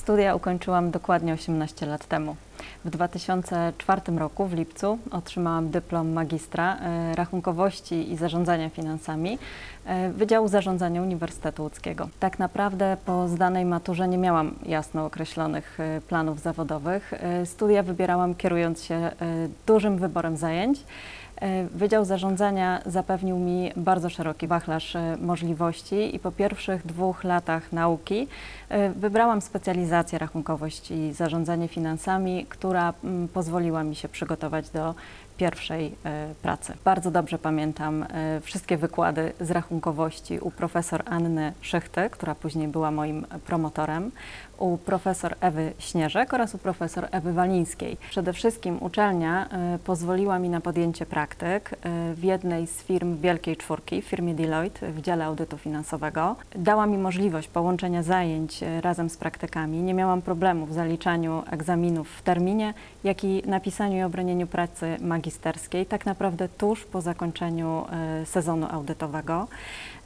Studia ukończyłam dokładnie 18 lat temu. W 2004 roku w lipcu otrzymałam dyplom magistra e, rachunkowości i zarządzania finansami e, Wydziału Zarządzania Uniwersytetu Łódzkiego. Tak naprawdę po zdanej maturze nie miałam jasno określonych e, planów zawodowych. Studia wybierałam kierując się dużym wyborem zajęć. E, Wydział Zarządzania zapewnił mi bardzo szeroki wachlarz e, możliwości i po pierwszych dwóch latach nauki e, wybrałam specjalizację rachunkowość i zarządzanie finansami, która mm, pozwoliła mi się przygotować do pierwszej e, pracy. Bardzo dobrze pamiętam e, wszystkie wykłady z rachunkowości u profesor Anny Szychty, która później była moim promotorem, u profesor Ewy Śnieżek oraz u profesor Ewy Walińskiej. Przede wszystkim uczelnia e, pozwoliła mi na podjęcie praktyk w jednej z firm Wielkiej Czwórki, w firmie Deloitte w dziale audytu finansowego. Dała mi możliwość połączenia zajęć razem z praktykami. Nie miałam problemu w zaliczaniu egzaminów w terminie, jak i napisaniu i obronieniu pracy magisterskiej, tak naprawdę tuż po zakończeniu e, sezonu audytowego.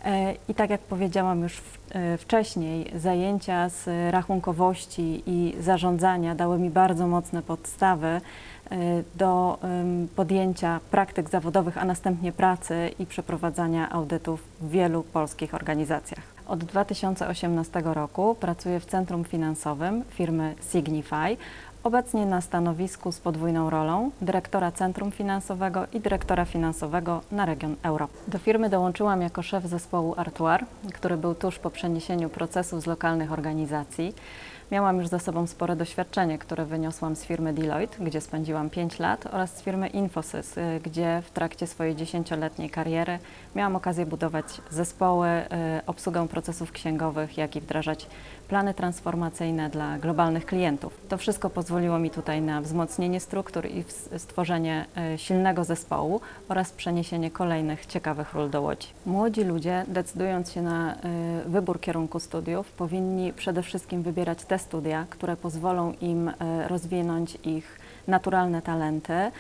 E, I tak jak powiedziałam już e, wcześniej, zajęcia z rachunkowości i zarządzania dały mi bardzo mocne podstawy do podjęcia praktyk zawodowych, a następnie pracy i przeprowadzania audytów w wielu polskich organizacjach. Od 2018 roku pracuję w centrum finansowym firmy Signify, obecnie na stanowisku z podwójną rolą dyrektora centrum finansowego i dyrektora finansowego na region Europy. Do firmy dołączyłam jako szef zespołu Artuar, który był tuż po przeniesieniu procesów z lokalnych organizacji. Miałam już za sobą spore doświadczenie, które wyniosłam z firmy Deloitte, gdzie spędziłam 5 lat, oraz z firmy Infosys, y, gdzie w trakcie swojej dziesięcioletniej kariery miałam okazję budować zespoły, y, obsługę procesów księgowych, jak i wdrażać plany transformacyjne dla globalnych klientów. To wszystko pozwoliło mi tutaj na wzmocnienie struktur i stworzenie y, silnego zespołu oraz przeniesienie kolejnych ciekawych ról do Łodzi. Młodzi ludzie, decydując się na wybór kierunku studiów, powinni przede wszystkim wybierać te studia, które pozwolą im y, rozwinąć ich naturalne talenty y,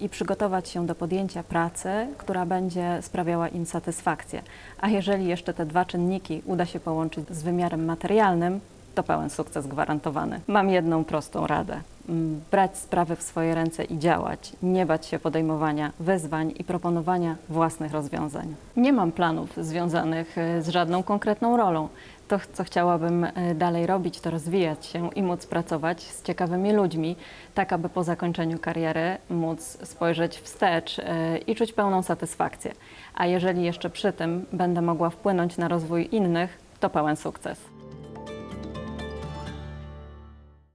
i przygotować się do podjęcia pracy, która będzie sprawiała im satysfakcję. A jeżeli jeszcze te dwa czynniki uda się połączyć z wymiarem materialnym, to pełen sukces gwarantowany. Mam jedną prostą radę. Mm, Brać sprawy w swoje ręce i działać, nie bać się podejmowania wyzwań i proponowania własnych rozwiązań. Nie mam planów związanych e, z żadną konkretną rolą. To, co chciałabym e, dalej robić, to rozwijać się i móc pracować z ciekawymi ludźmi, tak aby po zakończeniu kariery móc spojrzeć wstecz e, i czuć pełną satysfakcję. A jeżeli jeszcze przy tym będę mogła wpłynąć na rozwój innych, to pełen sukces.